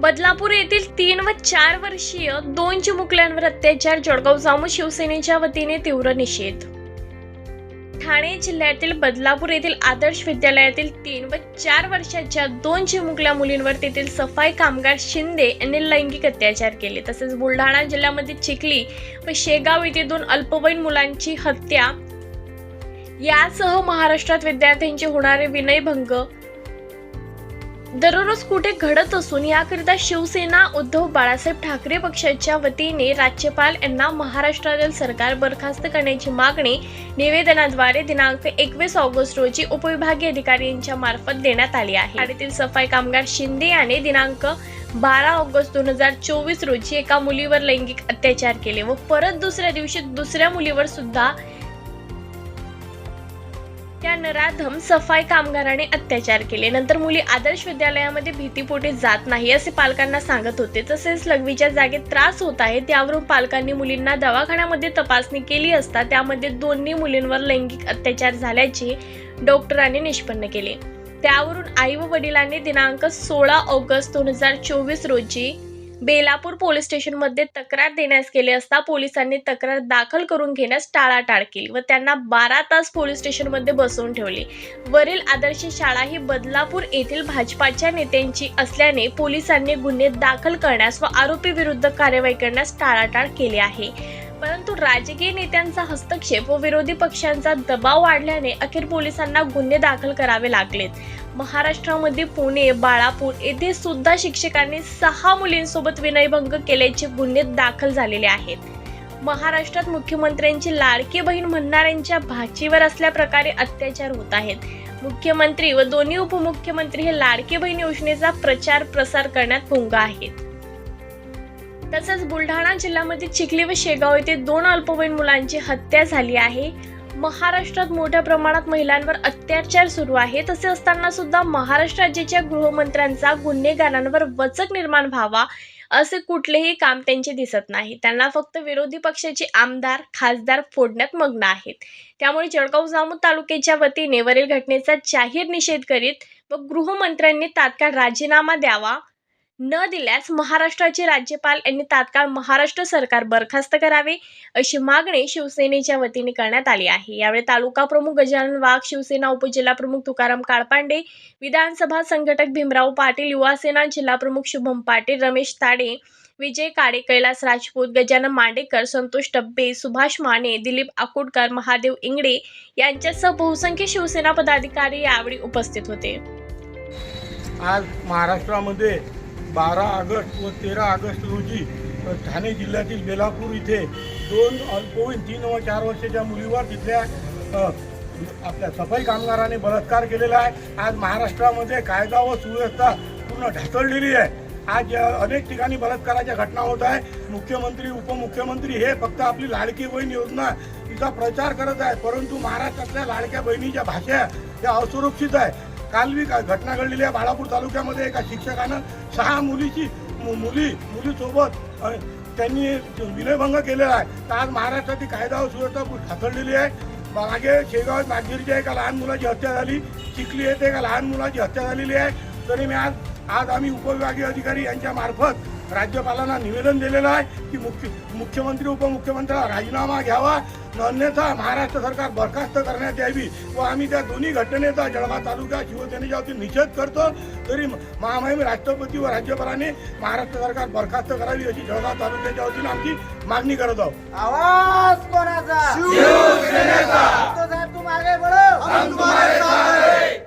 बदलापूर येथील तीन व चार वर्षीय दोन चिमुकल्यांवर अत्याचार जळगाव जामू शिवसेनेच्या वतीने तीव्र निषेध. ठाणे जिल्ह्यातील बदलापूर येथील आदर्श विद्यालयातील तीन व चार वर्षाच्या दोन चिमुकल्या मुलींवर तेथील सफाई कामगार शिंदे यांनी लैंगिक अत्याचार केले. तसेच बुलढाणा जिल्ह्यामध्ये चिखली व शेगाव येथे दोन अल्पवयीन मुलांची हत्या. यासह महाराष्ट्रात विद्यार्थ्यांचे होणारे विनयभंग दररोज कुठे घडत असून याकरिता शिवसेना उद्धव बाळासाहेब ठाकरे पक्षाच्या वतीने राज्यपाल यांना महाराष्ट्रातील सरकार बरखास्त करण्याची मागणी निवेदनाद्वारे दिनांक एकवीस ऑगस्ट रोजी उपविभागीय अधिकारी यांच्या मार्फत देण्यात आली आहे. शाळेतील सफाई कामगार शिंदे याने दिनांक बारा ऑगस्ट दोन हजार चोवीस रोजी एका मुलीवर लैंगिक अत्याचार केले व परत दुसऱ्या दिवशी दुसऱ्या मुलीवर सुद्धा त्या नराधम सफाई कामगाराने अत्याचार केले. नंतर मुली आदर्श विद्यालयामध्ये भीतीपोटी जात नाही असे पालकांना सांगत होते. तसेच लघवीच्या जागेत त्रास होत आहे त्यावरून पालकांनी मुलींना दवाखान्यामध्ये तपासणी केली असता त्यामध्ये दोन्ही मुलींवर लैंगिक अत्याचार झाल्याचे डॉक्टरांनी निष्पन्न केले. त्यावरून आई व वडिलांनी दिनांक सोळा ऑगस्ट दोन हजार चोवीस रोजी बेलापूर पोलीस स्टेशनमध्ये तक्रार देण्यास गेले असता पोलिसांनी तक्रार दाखल करून घेण्यास टाळाटाळ केली व त्यांना बारा तास पोलीस स्टेशनमध्ये बसवून ठेवले. वरील आदर्श शाळा ही बदलापूर येथील भाजपाच्या नेत्यांची असल्याने पोलिसांनी गुन्हे दाखल करण्यास व आरोपी विरुद्ध कार्यवाही करण्यास टाळाटाळ केली आहे. परंतु राजकीय नेत्यांचा हस्तक्षेप व विरोधी पक्षांचा दबाव वाढल्याने अखेर पोलिसांना गुन्हे दाखल करावे लागलेत. महाराष्ट्रामध्ये पुणे बाळापूर येथे सुद्धा शिक्षकांनी सहा मुलींसोबत विनयभंग केल्याचे गुन्हे दाखल झालेले आहेत. महाराष्ट्रात मुख्यमंत्र्यांची लाडकी बहीण म्हणणाऱ्यांच्या भाचीवर असल्या प्रकारे अत्याचार होत आहेत. मुख्यमंत्री व दोन्ही उपमुख्यमंत्री हे लाडकी बहीण योजनेचा प्रचार प्रसार करण्यात गुंग आहेत. तसंच बुलढाणा जिल्ह्यामध्ये चिखली व शेगाव येथे दोन अल्पवयीन मुलांची हत्या झाली आहे. महाराष्ट्रात मोठ्या प्रमाणात महिलांवर अत्याचार सुरू आहे तसे असताना सुद्धा महाराष्ट्र राज्याच्या गृहमंत्र्यांचा गुन्हेगारांवर वचक निर्माण व्हावा असे कुठलेही काम त्यांचे दिसत नाही. त्यांना फक्त विरोधी पक्षाचे आमदार खासदार फोडण्यात मग्न आहेत. त्यामुळे जळगाव जामोद तालुक्याच्या वतीने वरील घटनेचा जाहीर निषेध करीत व गृहमंत्र्यांनी तात्काळ राजीनामा द्यावा. न दिल्यास महाराष्ट्राचे राज्यपाल यांनी तात्काळ महाराष्ट्र सरकार बरखास्त करावे अशी मागणी शिवसेनेच्या वतीने करण्यात आली आहे. यावेळी तालुका प्रमुख गजानन वाघ शिवसेना उपजिल्हा प्रमुख तुकाराम काळपांडे विधानसभा संघटक भीमराव पाटील युवासेना जिल्हा प्रमुख शुभम पाटील रमेश ताडे विजय काडे कैलास राजपूत गजानन मांडेकर संतोष टब्बे सुभाष माने दिलीप आकुडकर महादेव इंगडे यांच्यासह बहुसंख्य शिवसेना पदाधिकारी यावेळी उपस्थित होते. आज महाराष्ट्रामध्ये बारा ऑगस्ट व तेरा ऑगस्ट रोजी ठाणे जिल्ह्यातील बेलापूर इथे दोन अल्पवयीन तीन व चार वर्षाच्या मुलीवर तिथल्या आपल्या सफाई कामगाराने बलात्कार केलेला आहे. आज महाराष्ट्रामध्ये कायदा व सुव्यवस्था पूर्ण ढासळलेली आहे. आज अनेक ठिकाणी बलात्काराच्या घटना होत आहे. मुख्यमंत्री उपमुख्यमंत्री हे फक्त आपली लाडकी बहीण योजना तिचा प्रचार करत आहे परंतु महाराष्ट्रातल्या लाडक्या बहिणीच्या भाषा या असुरक्षित आहे काल मी का- घटना घडलेली आहे बाळापूर तालुक्यामध्ये एका शिक्षकानं. सहा मुलीची मु- मुली मुलीसोबत त्यांनी विनयभंग केलेला आहे. तर आज महाराष्ट्राची कायदा व सुव्यवस्था खूप आहे. मागे शेगाव नागझिरीच्या एका लहान मुलाची हत्या झाली. चिखली येथे एका लहान मुलाची हत्या झालेली आहे. तरी मी आज आज आम्ही उपविभागीय अधिकारी यांच्या मार्फत राज्यपालांना निवेदन दिलेलं आहे की मुख्य मुख्यमंत्री उपमुख्यमंत्र्याला राजीनामा घ्यावा. न अन्यथा महाराष्ट्र सरकार बरखास्त करण्यात यावी व आम्ही त्या दोन्ही घटनेचा जळगाव तालुका शिवसेनेच्या वतीने निषेध करतो. तरी महामहिम राष्ट्रपती व राज्यपालाने महाराष्ट्र सरकार बरखास्त करावी अशी जळगाव तालुक्याच्या वतीने आमची मागणी करत आहोत. आवाज कोणाचा? शिवसेनेचा. साहेब तुम आगे बढ़ो हम तुम्हारे